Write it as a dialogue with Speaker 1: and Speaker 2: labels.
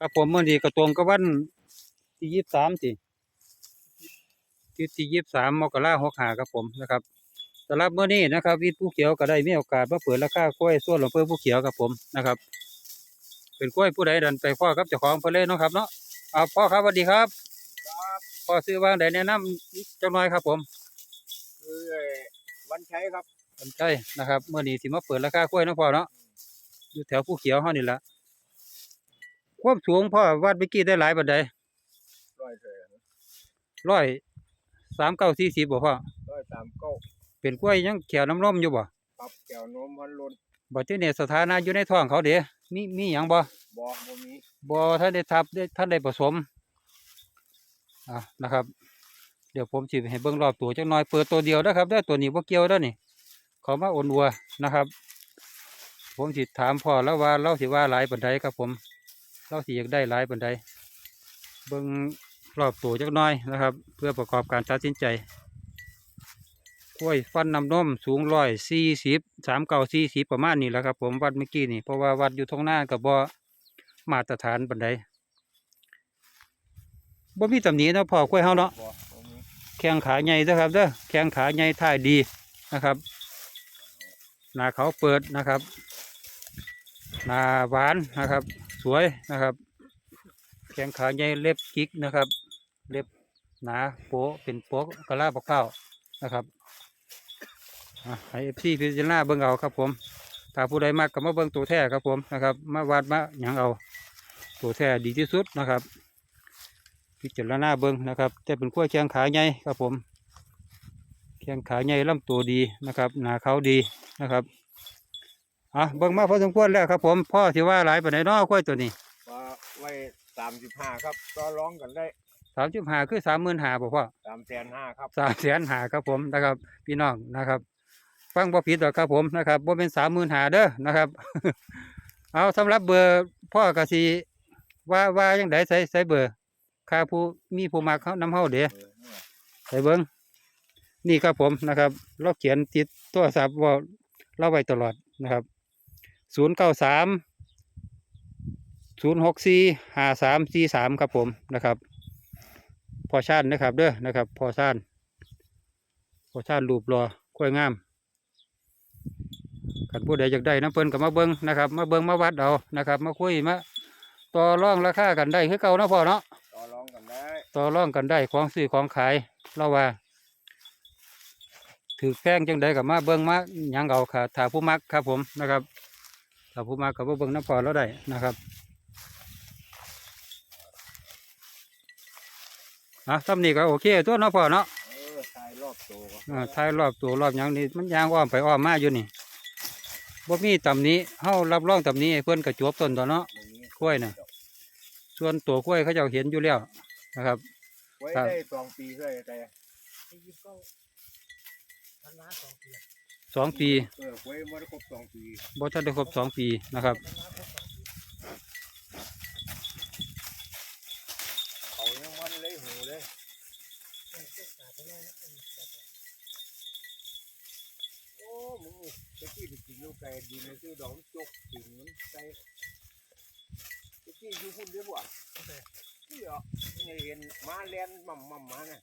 Speaker 1: ครับผมเมื่อนี้ก็ตรงกับวันที่ยี่สิบสามสิที่ที่ยี่สิบสามมกราหกหาครับผมนะครับสำหรับเมื่อนี้นะครับวิทย์ผู้เขียวก็ได้มีโอกาสมาเปิดราคากล้วยส่วนหลวงเพื่อผู้เขียวครับผมนะครับ เป็นกล้วยผู้ใดดันไปพ่อครับเจ้าของเพิ่นเลยเนาะครับเนาะเอาพ่อครับสวัสดีครับ
Speaker 2: ครับ
Speaker 1: พ่อซื้อว่างใดแนะนำจังน้อยครับผม
Speaker 2: คือวันใช้ครับ
Speaker 1: สนใจนะครับเมื่อนี้สิมาเปิดราคากล้วยเนาะพ่อเนาะอยู่แถวผู้เขียวเฮานี่ละ ความสูงพ่อวัดเมื่อกี้ได้หลายบันได
Speaker 2: ร้อยเศษ
Speaker 1: ร้อยสามเก้าสี่สิบบ่พ่อ
Speaker 2: ร้อยสามเก้า
Speaker 1: เป็นกล้วยยังเขียวน้ำนมอยู่บ่
Speaker 2: ปรับแก้วนมพันลน
Speaker 1: บ่ที่เนี่ยสถานะอยู่ในท้องเขาเด้มีมีหยังบ่
Speaker 2: บ่บ่มี
Speaker 1: บ่ท่านได้ทับได้ท่านได้ผสมอะนะครับ เดี๋ยวผมสิให้เบิ่งรอบตัวจักหน่อยเปิดตัวเดียวนะครับเด้อตัวนี้บ่เกี่ยวเด้อนี่เขามาโอนวัวนะครับ ผมสิถามพ่อแล้วว่าเราสิว่าหลายปานใดครับผม เราสิอยากได้หลายปานใดเบิ่งรอบตัวจักน่อยนะครับ เพื่อประกอบการตัดสินใจกล้วยฟันน้ำนมสูงร้อยสี่สิบสามเก้าสี่สิบประมาณนี้แหละครับ ผมวัดเมื่อกี้นี่เพราะว่าวัดอยู่ทงหน้ากับบ่มาตรฐานปานใดบ่มีตำหนิเนาะพอกล้วยเฮาเนาะแข้งขาใหญ่เด้อครับเด้อแข้งขาใหญ่ท่ายดีนะครับ หน้าเขาเปิดนะครับ หน้าหวานนะครับ สวยนะครับ แข้งขาใหญ่เล็บกิกนะครับ เล็บหนาโปะเป็นโปะกระลาปะเก้านะครับอะให้เอฟซีพิจารณาเบิ่งเอาครับ ผมถ้าผู้ใดมากก็มาเบิ่งตัวแท้ครับผมนะครับ มาวัดมาหยังเอา ตัวแท้ดีที่สุดนะครับ พิจารณาเบิ่งนะครับ แต่เป็นกล้วแข้งขาใหญ่ครับผมแข้งขาใหญ่ลำตัวดีนะครับ หนาเขาดีนะครับ อะเบิ่งมาพอสมควรแล้วครับ ผมพ่อที่ว่าหลายปานใดเนาะกล้วยตัวนี้
Speaker 2: ว่าไว้สามสิบห้าครับต่อร้องกันได้
Speaker 1: สามสิบห้าคือสามหมื่นห้าบ่พ่อ
Speaker 2: สามแสนห้าครับ
Speaker 1: สามแสนหาครับผมนะครับ พี่น้องนะครับ ฟังบ่ผิดหรอกครับผมนะครับบ่เป็นสามหมื่นหาเด้อนะครับ เอาสำหรับเบอร์พ่อกสิว่าว่ายังไดใส่ใส่เบอร์ค่าผู้มีผู้มาเขานำเฮาเด้
Speaker 2: เออเนี่ย
Speaker 1: ใส่เบิ้งนี่ครับผมนะครับ เราเขียนติดโทรศัพท์ว่าเราไว้ตลอดนะครับ ศูนย์เก้าสามศูนย์หกสี่ห้าสามสี่สามครับผมนะครับ พอชาตินะครับเด้อนะครับ พอชาติพอชาติรูปรอค่อยงามกันผู้ใดอยากได้น้ำเปิ้นกับมาเบิ้งนะครับ มาเบิ้งมาวัดเอานะครับ มาคุยมาต่อรองราคากันได้คือเก่าเนาะพ่อเนาะ
Speaker 2: ต่อร้องกันได้
Speaker 1: ต่อรองกันได้ของซื้อของขายเราว่า ถือแพงจังใดกับมาเบิ้งมาหยังเอาค่ะถ้าผู้มักครับผมนะครับ ถ้าผู้มักกับเบิ้งน้ำพอเราได้นะครับอะตำนี้ก็โอเคตัวเนาะพอเนาะ
Speaker 2: เออทายรอบโตก็
Speaker 1: อ่าท้ายรอบตัวรอบหยังนี่มันยางอ้อมไปอ้อมมาอยู่นี่บ่มีตำหนี้เฮารับรองตำหนี้ให้เพิ่นกระจวบต้นตัวเนาะ
Speaker 2: บ่มี
Speaker 1: กล้วยน่ะส่วนตัวกล้วยเขาเจ้าเห็นอยู่แล้วนะครับ
Speaker 2: ไว้
Speaker 1: ครับ
Speaker 2: ได้สองปีเลยแต่
Speaker 1: สองปี
Speaker 2: เออไว้ไม่ได้ครบสองปี
Speaker 1: บ่ทันได้ครบสองปีนะครับ
Speaker 2: เขายังมันเลยหูเลยโอ้มึงตะกี้ไปกินลูกไก่ดีเลยคือดอกจกถึงมันไก่ตะกี้อยู่พุ่นเดียวบ่นี่เหรอนี่เห็นมาแลนมั่มมั่มมาเนี่ย